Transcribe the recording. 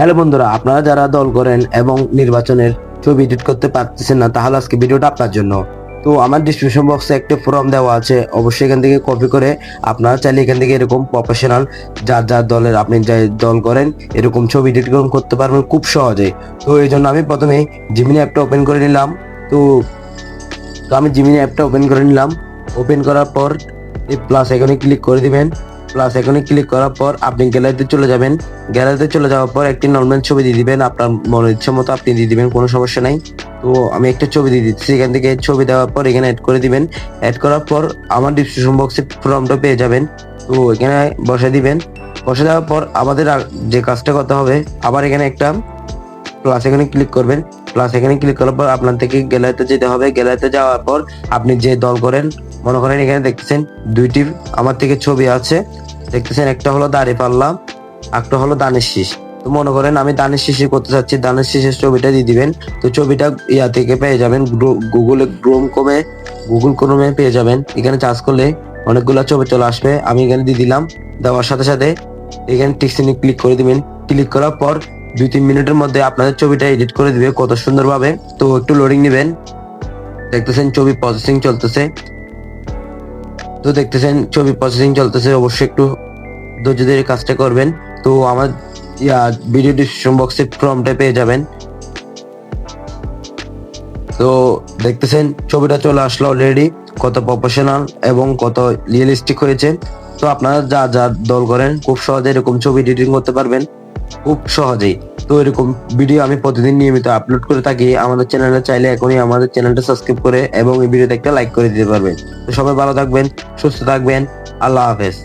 Hello বন্ধুরা, আপনারা যারা দল করেন এবং নির্বাচনের ছবি এডিট করতে পারতেছেন না, তাহলে আজকে ভিডিওটা আপনার জন্য। তো আমার ডিসক্রিপশন বক্সে একটা ফর্ম দেওয়া আছে, অবশ্যই এখান থেকে কপি করে আপনারা চাইলে এখান থেকে এরকম প্রফেশনাল যার যার দলের আপনি যে দল করেন, এরকম ছবি এডিট করতে পারবেন খুব সহজে। তো এই জন্য আমি প্রথমে জিমিনি অ্যাপটা ওপেন করে নিলাম। তো তো আমি জিমিনি অ্যাপটা ওপেন করে নিলাম। ওপেন করার পর এই প্লাস এখানে ক্লিক করে দিবেন। প্লাস এখানে ক্লিক করার পর আপনি গ্যালারিতে চলে যাবেন। গ্যালারিতে চলে যাওয়ার পর একটি নর্মাল ছবি দিয়ে দিবেন। আপনার মনের ইচ্ছে মতো আপনি দিয়ে দিবেন, কোনো সমস্যা নাই। তো আমি একটা ছবি দিয়ে দিচ্ছি। এখান থেকে ছবি দেওয়ার পর এখানে অ্যাড করে দিবেন। অ্যাড করার পর আমার ডিসক্রিপশন বক্সে ফর্মটা পেয়ে যাবেন। তো এখানে বসে দিবেন। বসে দেওয়ার পর আমাদের যে কাজটা করতে হবে, আবার এখানে একটা প্লাস এখানে ক্লিক করবেন। প্লাস এখানে ক্লিক করার পর আপনার থেকে গ্যালারিতে যেতে হবে। গ্যালারিতে যাওয়ার পর আপনি যে দল করেন, মনে করেন এখানে দেখতেছেন দুইটি আমার থেকে ছবি আছে। দেখতেছেন একটা হলো দাড়ি পাল্লা, একটা হলো দানের শীষ। তো মনে করেন আমি দানের শীষে করতে চাচ্ছি, দানের শীষের ছবিটা দিয়ে দিবেন। তো ছবিটা ইয়া থেকে পেয়ে যাবেন গুগলে ক্রোম কমে গুগল ক্রোমে পেয়ে যাবেন। এখানে চার্জ করলে অনেকগুলো ছবি চলে আসবে, আমি এখানে দিয়ে দিলাম। দেওয়ার সাথে সাথে এখানে টিকসিনে ক্লিক করে দিবেন। ক্লিক করার পর দুই তিন মিনিটের মধ্যে আপনাদের ছবিটা এডিট করে দিবে কত সুন্দরভাবে। তো একটু লোডিং নেবেন। দেখতেছেন ছবি প্রসেসিং চলতেছে। তো দেখতেছেন ছবি প্রসেসিং চলতেছে, অবশ্যই একটু ধৈর্য ধরে কাজটা করবেন। তো আমার ভিডিও ডিসক্রিপশন বক্সে ফর্মটা পেয়ে যাবেন। তো দেখতেছেন, ছবিটা চলে আসলো অলরেডি কত প্রফেশনাল এবং কত রিয়েলিস্টিক হয়েছে। তো আপনারা যা যা দল করেন, খুব সহজে এরকম ছবি এডিটিং করতে পারবেন। খুব সহজেই। তো এরকম ভিডিও আমি প্রতিদিন নিয়মিত আপলোড করে থাকি। আমাদের চ্যানেলে চাইলে এখনই আমাদের চ্যানেলটা সাবস্ক্রাইব করে এবং এই ভিডিওতে একটা লাইক করে দিতে পারবেন। তো সবাই ভালো থাকবেন, সুস্থ থাকবেন। আল্লাহ হাফেজ।